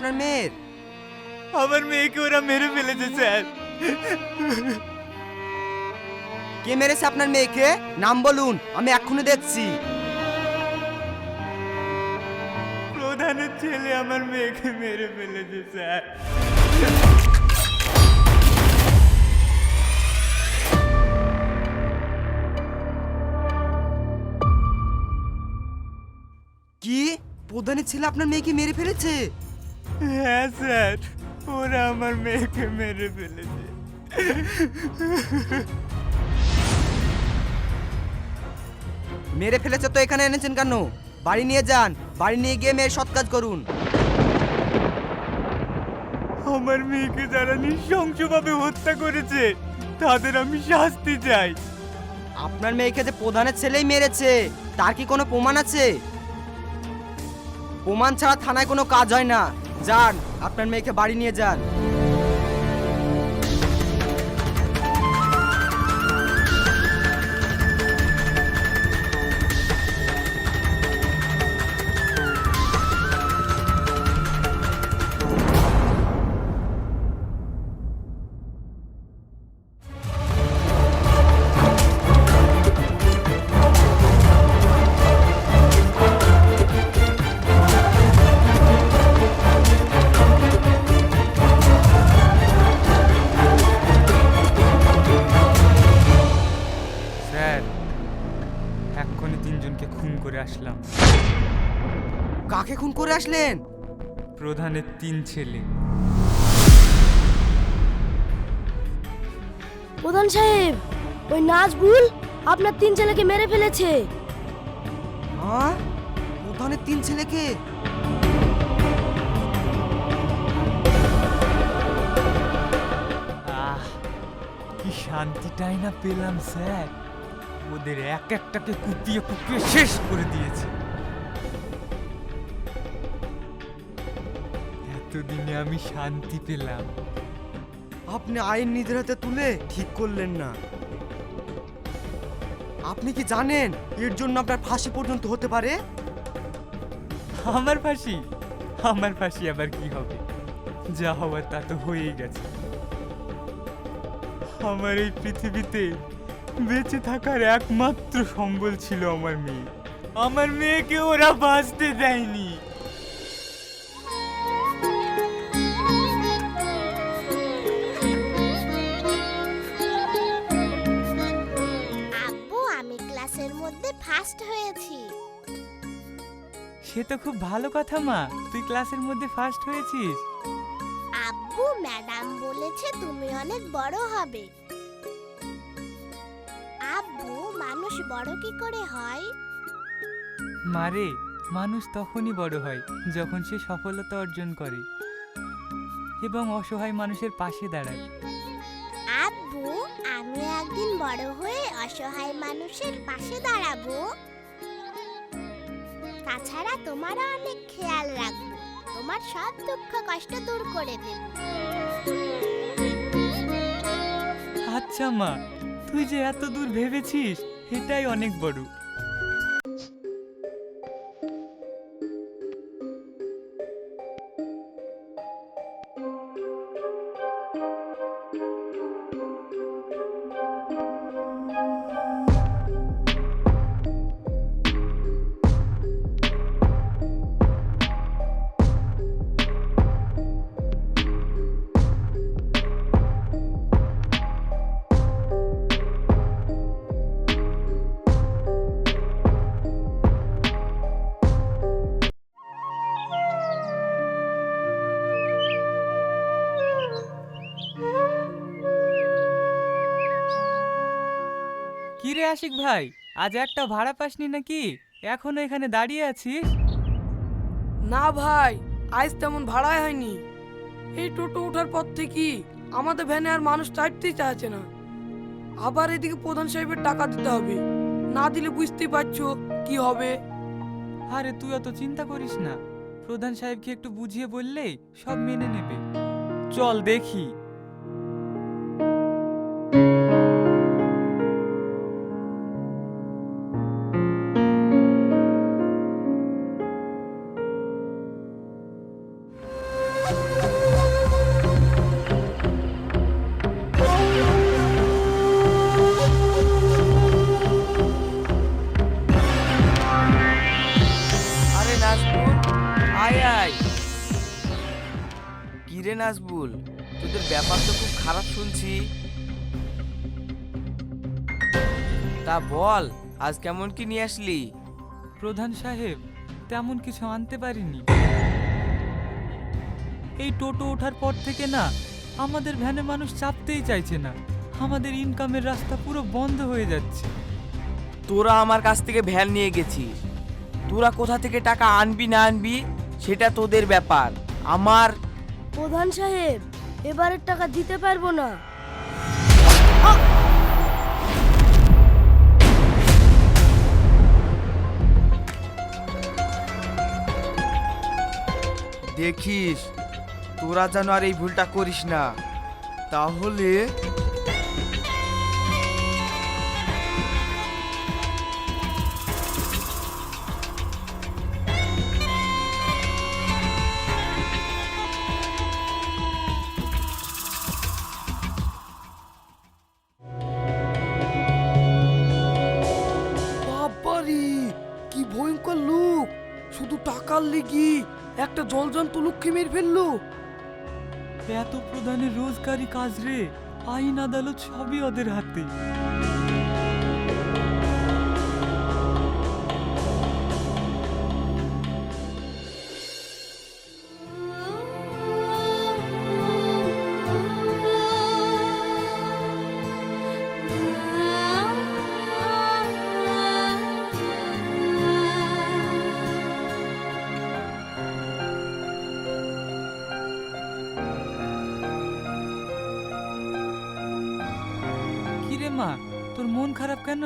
আপনার মেয়ের? আমার মেয়েকে ওরা মেরে ফেলেছে স্যার। কে মেরেছে আপনার মেয়েকে? নাম বলুন আমি এক্ষুনি দেখছি। প্রধানের ছেলে আমার মেয়েকে মেরে ফেলেছে স্যার। কি? প্রধানের ছেলে আপনার মেয়েকে মেরে ফেলেছে? হ্যাঁ স্যার ওরা আমার মেয়েকে মেরে ফেলেছে। মেরে ফেলেছে তো এখানে এনেছেন কেন? বাড়ি নিয়ে যান বাড়ি নিয়ে গিয়ে মেয়ের সৎ কাজ করুন। আমার মেয়েকে যারা নৃশংসভাবে হত্যা করেছে তাদের আমি শাস্তি চাই। আপনার মেয়েকে যে প্রধানের ছেলেই মেরেছে তার কি কোনো প্রমাণ আছে? প্রমাণ ছাড়া থানায় কোনো কাজ হয় না। যান আপনার মেয়েকে বাড়ি নিয়ে যান। আসলাম। কাকে খুন করে আসলেন? প্রধানের তিন ছেলে। প্রধান সাহেব ওই নাজবুল আপনার তিন ছেলেকে মেরে ফেলেছে। হ্যাঁ? প্রধানের তিন ছেলেকে? আহ কি শান্তিটাই না পেলাম স্যার। ওদের এক একটাকে কুপিয়ে কুপিয়ে শেষ করে দিয়েছে। এতদিনে আমি শান্তি পেলাম। আপনি আইন নিজের হাতে তুলে ঠিক করলেন না। আপনি কি জানেন এর জন্য আপনার ফাঁসি পর্যন্ত হতে পারে? আমার ফাঁসি? আমার ফাঁসি আবার কি হবে? যা হওয়ার তা তো হয়েই গেছে। আমার এই পৃথিবীতে বেঁচে থাকার একমাত্র সম্বল ছিল আমার মেয়ে। আমার মেয়েকে ওরা বাঁচতে দেয়নি। আব্বু আমি ক্লাসের মধ্যে ফার্স্ট হয়েছি। সে তো খুব ভালো কথা মা। তুই ক্লাসের মধ্যে ফার্স্ট হয়েছিস। আব্বু ম্যাডাম বলেছে তুমি অনেক বড় হবে। বড় কি করে হয়? মারে মানুষ তখনই বড় হয় যখন সে সফলতা অর্জন করে এবং অসহায় মানুষের পাশে দাঁড়ায়। আব্বু আমি একদিন বড় হয়ে অসহায় মানুষের পাশে দাঁড়াবো। তাছাড়া তোমারও অনেক খেয়াল রাখব তোমার সব দুঃখ কষ্ট দূর করে দেব। আচ্ছা মা তুই যে এত দূর ভেবেছিস এটাই অনেক বড়। কি রে আশিক ভাই। আজ একটা ভাড়া পাসনি নাকি? এখনও এখানে দাঁড়িয়ে আছিস? না ভাই আজ তেমন ভাড়াই হয়নি। এই টোটো ওঠার পর থেকে আমাদের ভ্যানে আর মানুষ চাইতেই চাচ্ছে না। আবার এদিকে প্রধান সাহেবের টাকা দিতে হবে। না দিলে বুঝতেই পারছ কি হবে। আরে তুই অত চিন্তা করিস না। প্রধান সাহেবকে একটু বুঝিয়ে বললেই সব মেনে নেবে। চল দেখি। বল আজ কেমন কি নিয়ে আসলি? প্রধান সাহেব তেমন কিছু আনতে পারিনি। এই টোটো ওঠার পর থেকে না আমাদের ভ্যানে মানুষ চাপতেই চাইছে না। আমাদের ইনকামের রাস্তা পুরো বন্ধ হয়ে যাচ্ছে। তোরা আমার কাছ থেকে ভ্যান নিয়ে গেছিস। তোরা কোথা থেকে টাকা আনবি না আনবি সেটা তোদের ব্যাপার। আমার প্রধান সাহেব এবারের টাকা দিতে পারব না। দেখিস, তোরা যেন আর এই ভুলটা করিস না। তাহলে কি ভয়ঙ্কর লোক। শুধু টাকার লিগি একটা জলজন্ত লক্ষ্মী মেরে ফেলল। এত প্রধানের রোজগারি কাজ রে, আইন আদালত সবই ওদের হাতে। মন খারাপ কেন?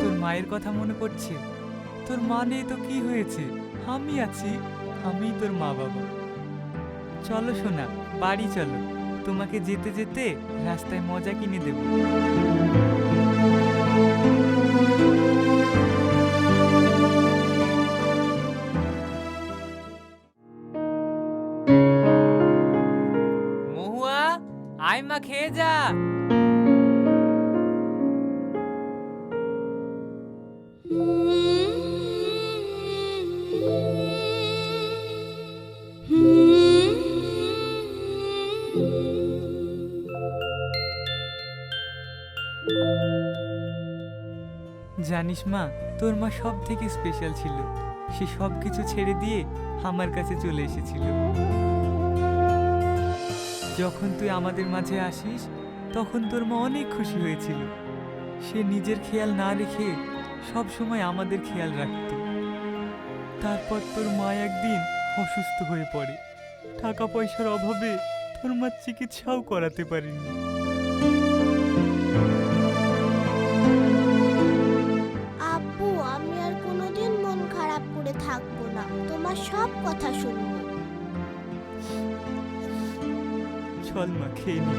তোর মায়ের কথা মনে পড়ছে? তোর মা নেই তো কি হয়েছে? আমি আছি, আমিই তোর মা বাবা। চলো শোনা বাড়ি চলো। তোমাকে যেতে যেতে রাস্তায় মজা কিনে দেবো। খেয়ে যা। জানিস মা, তোর মা সব থেকে স্পেশাল ছিল। সে সব কিছু ছেড়ে দিয়ে আমার কাছে চলে এসেছিল। যখন তুই আমাদের মাঝে আসিস, তখন তোর মা অনেক খুশি হয়েছিল। সে নিজের খেয়াল না রেখে সব সময় আমাদের খেয়াল রাখত। তারপর তোর মা একদিন অসুস্থ হয়ে পড়ে। টাকা পয়সার অভাবে তোর মার চিকিৎসাও করাতে পারিনি। আব্বু আমি আর কোনোদিন মন খারাপ করে থাকব না। তোমার সব কথা শুনব। চল মা খেয়ে নি।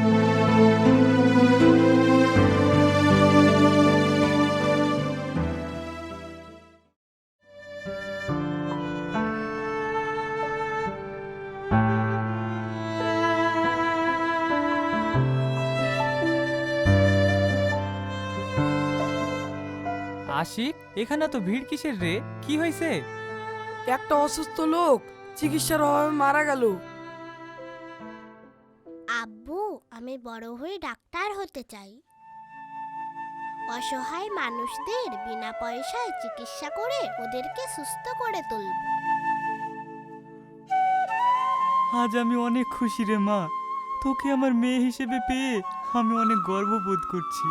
আশিক এখানে তো ভিড় কিসের রে? কি হয়েছে? একটা অসুস্থ লোক চিকিৎসার অভাবে মারা গেল। বড় হয়ে ডাক্তার হতে চাই। অসহায় মানুষদের বিনা পয়সায় চিকিৎসা করে ওদেরকে সুস্থ করে তুলব। আজ আমি অনেক খুশি রে মা। তোকে আমার মেয়ে হিসেবে পেয়ে আমি অনেক গর্ববোধ করছি।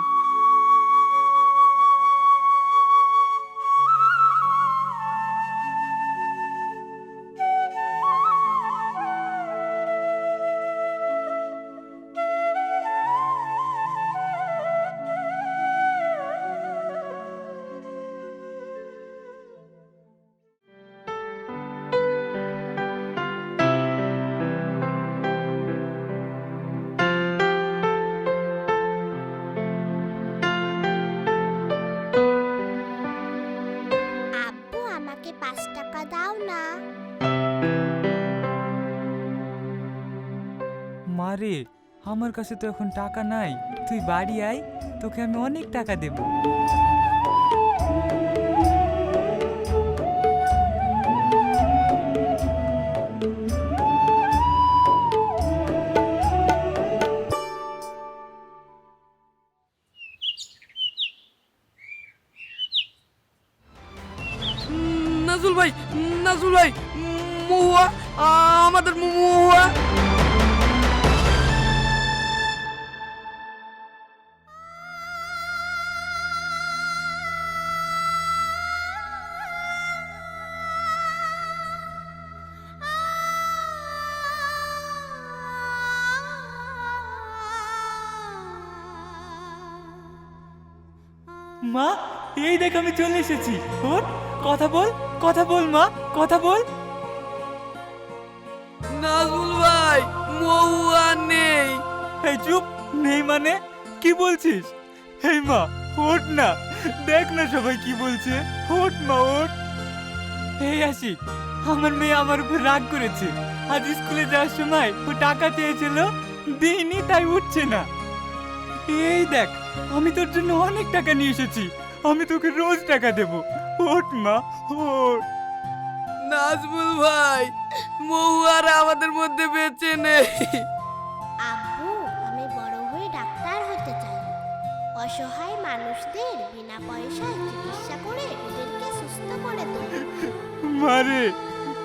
মারে, আমার কাছে তো এখন টাকা নাই, তুই বাড়ি আয়, তোকে আমি অনেক টাকা দেব। নাজুল ভাই নাজুল ভাই মহুয়া আমাদের মা এই দেখ আমি চলে এসেছি। ওঠ কথা বল কথা বল মা কথা বল। নাজমুল ভাই মহুয়া নেই। এই চুপ নেই মানে? কি বলছিস? এই মা ওঠ না। দেখ না সবাই কি বলছে। ওঠ মা ওঠ। এই আসি আমার মেয়ে আমার উপর রাগ করেছে। আজ স্কুলে যাওয়ার সময় ও টাকা চেয়েছিল দিইনি তাই উঠছে না। এই দেখ আমি তোর জন্য অনেক টাকা নিয়ে এসেছি। আমি তোকে রোজ টাকা দেব। ওঠ মা ওঠ। নাজমুল ভাই মহু আর আমাদের মধ্যে বেঁচে নেই। আব্বু আমি বড় হয়ে ডাক্তার হতে চাই। অসহায় মানুষদের বিনা পয়সায় চিকিৎসা করে ওদেরকে সুস্থ করে দেবো মারে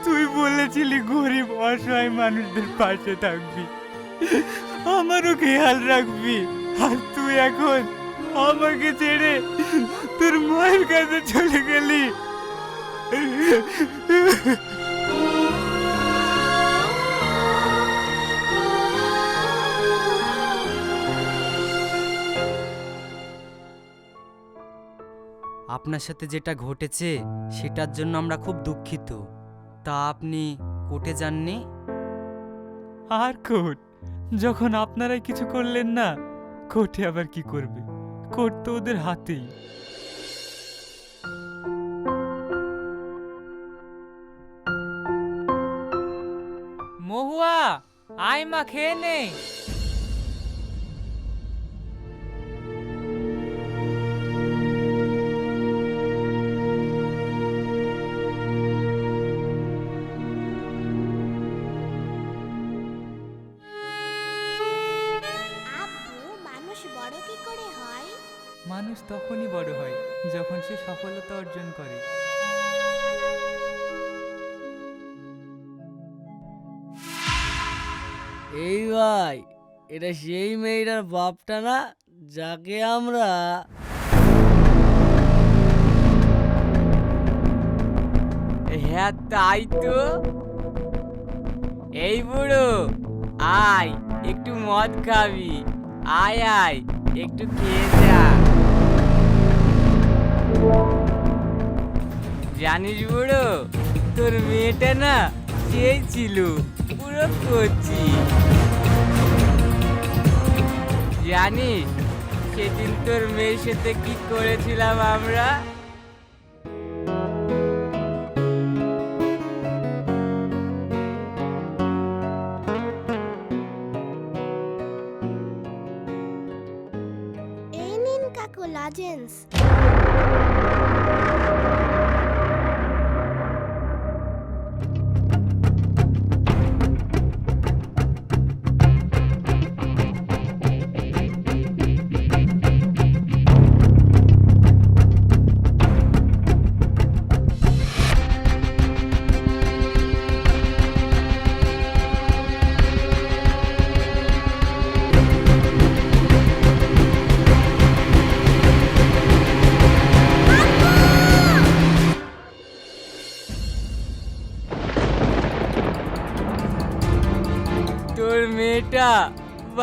তুই বলেছিলি গরিব অসহায় মানুষদের পাশে থাকবি। আমারও খেয়াল রাখবি। আর তুই এখন আমাকে ছেড়ে তোর মায়ের কাছে চলে গেলি। আপনার সাথে যেটা ঘটেছে সেটার জন্য আমরা খুব দুঃখিত। তা আপনি কোর্টে যাননি? আর কোর্ট? যখন আপনারাই কিছু করলেন না কোর্টে আবার কি করবে? কোর্ট তো ওদের হাতেই। মহুয়া আয় মা খেয়ে নে। তখনই বড় হয়, যখন সে সফলতা অর্জন করে। এই ভাই, এটা সেই মেয়েটার বাপটা না, যাকে আমরা হ্যাঁ তাই তো। এই বুড়ো, আয়, একটু মদ খাবি। আয় আয়, একটু খেয়ে যা। জানিস বুড়ো, তোর মেয়েটা না সেই ছিল, পুরো কচি। জানিস, সেদিন তোর মেয়ের সাথে কি করেছিলাম আমরা?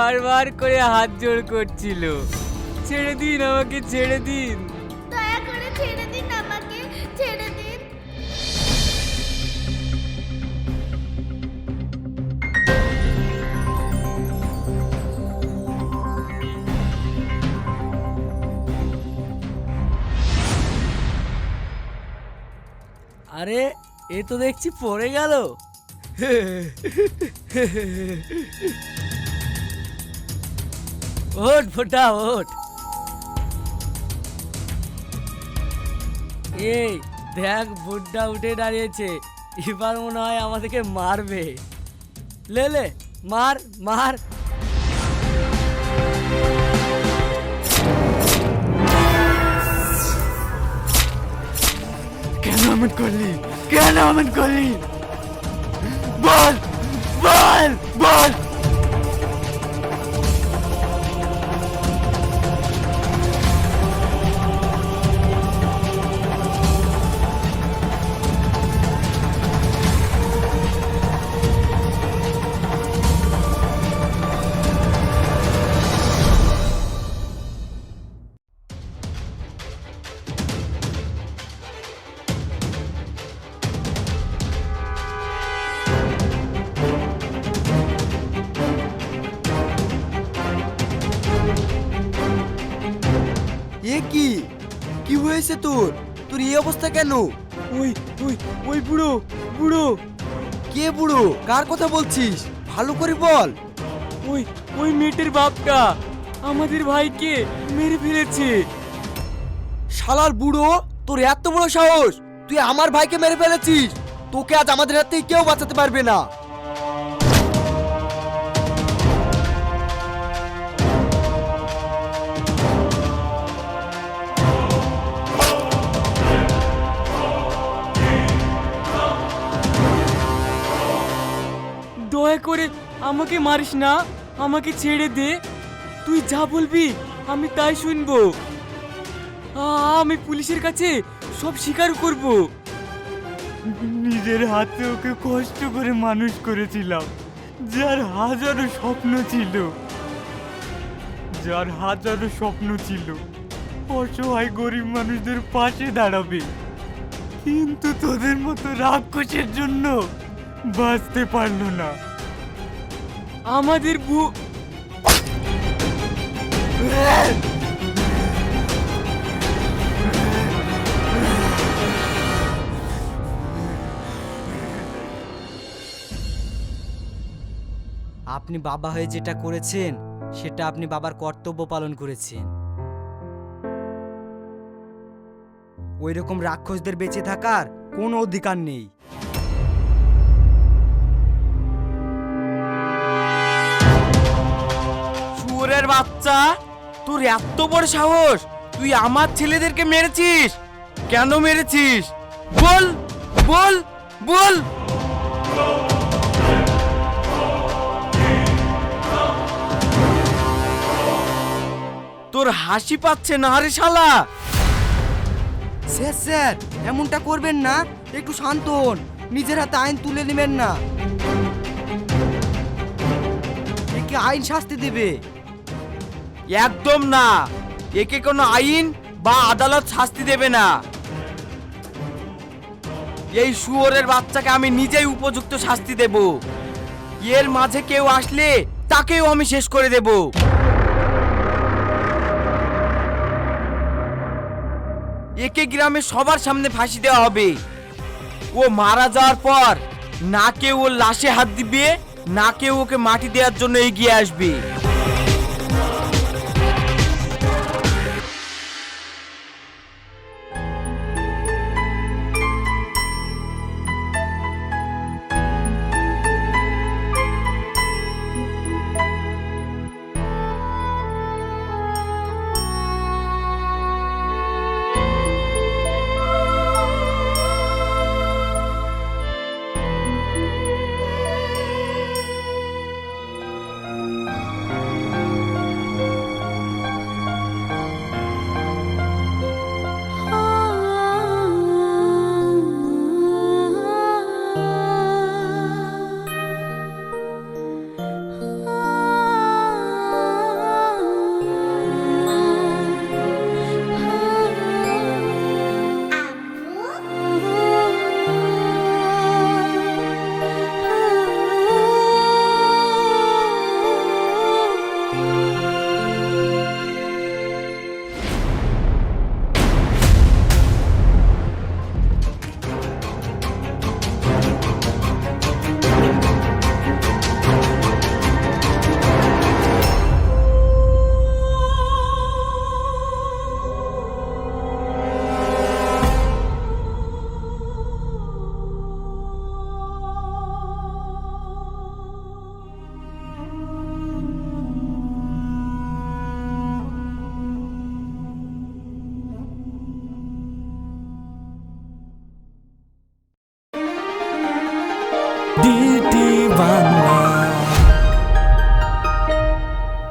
বারবার করে হাত জোড় করছিল। ছেড়ে দিন আমাকে ছেড়ে দিন। দয়া করে ছেড়ে দিন আমাকে ছেড়ে দিন। আরে এ তো দেখছি পড়ে গেল। ওঠ, ফোটা, ওঠ। এই, দেখ ভুট্টা উঠে দাঁড়িয়েছে। এবার মনে হয় আমাদেরকে মারবে। লে লে, মার মার। কেন এমন করলি? কেন এমন করলি? বল বল এ হয়েছে তোর? তোর এই অবস্থা কেন? ওই ওই ওই বুড়ো বুড়ো। কে বুড়ো? কার কথা বলছিস? ভালো করে বল। ওই ওই মেয়েটির বাপটা আমাদের ভাইকে মেরে ফেলেছে। শালার বুড়ো তোর এত বড় সাহস? তুই আমার ভাইকে মেরে ফেলেছিস? তোকে আজ আমাদের হাত থেকে কেউ বাঁচাতে পারবে না। করে আমাকে মারিস না, আমাকে ছেড়ে দে। তুই যা বলবি, আমি তাই শুনব। আমি পুলিশের কাছে সব স্বীকার করব। নিজের হাতে ওকে কষ্ট করে মানুষ করেছিলাম, যার হাজারো স্বপ্ন ছিল। যার হাজারো স্বপ্ন ছিল, অসহায় গরিব মানুষদের পাশে দাঁড়াবে। কিন্তু তোদের মতো রাক্ষসের জন্য বাঁচতে পারল না। আমাদের বু আপনি বাবা হয়ে যেটা করেছেন, সেটা আপনি বাবার কর্তব্য পালন করেছেন। ওই রকম রাক্ষসদের বেঁচে থাকার কোনো অধিকার নেই। বাচ্চা, তোর এত বড় সাহস, তুই আমার ছেলেদেরকে মেরেছিস। কেন মেরেছিস? বল বল বল। তোর হাসি পাচ্ছে না রে শালা। স্যার স্যার, এমনটা করবেন না, একটু শান্ত হন। নিজের হাতে আইন তুলে নেবেন না। একে আইন শাস্তি দেবে। একদম না। একে কোনো আইন বা আদালত শাস্তি দেবে না। এই শুয়োরের বাচ্চাকে আমি নিজেই উপযুক্ত শাস্তি দেব। এর মাঝে কেউ আসলে তাকেও আমি শেষ করে দেব। একে গ্রামে সবার সামনে ফাঁসি দেওয়া হবে। ও মারা যাওয়ার পর না কেউ ওর লাশে হাত দিবে, না কেউ ওকে মাটি দেওয়ার জন্য এগিয়ে আসবে।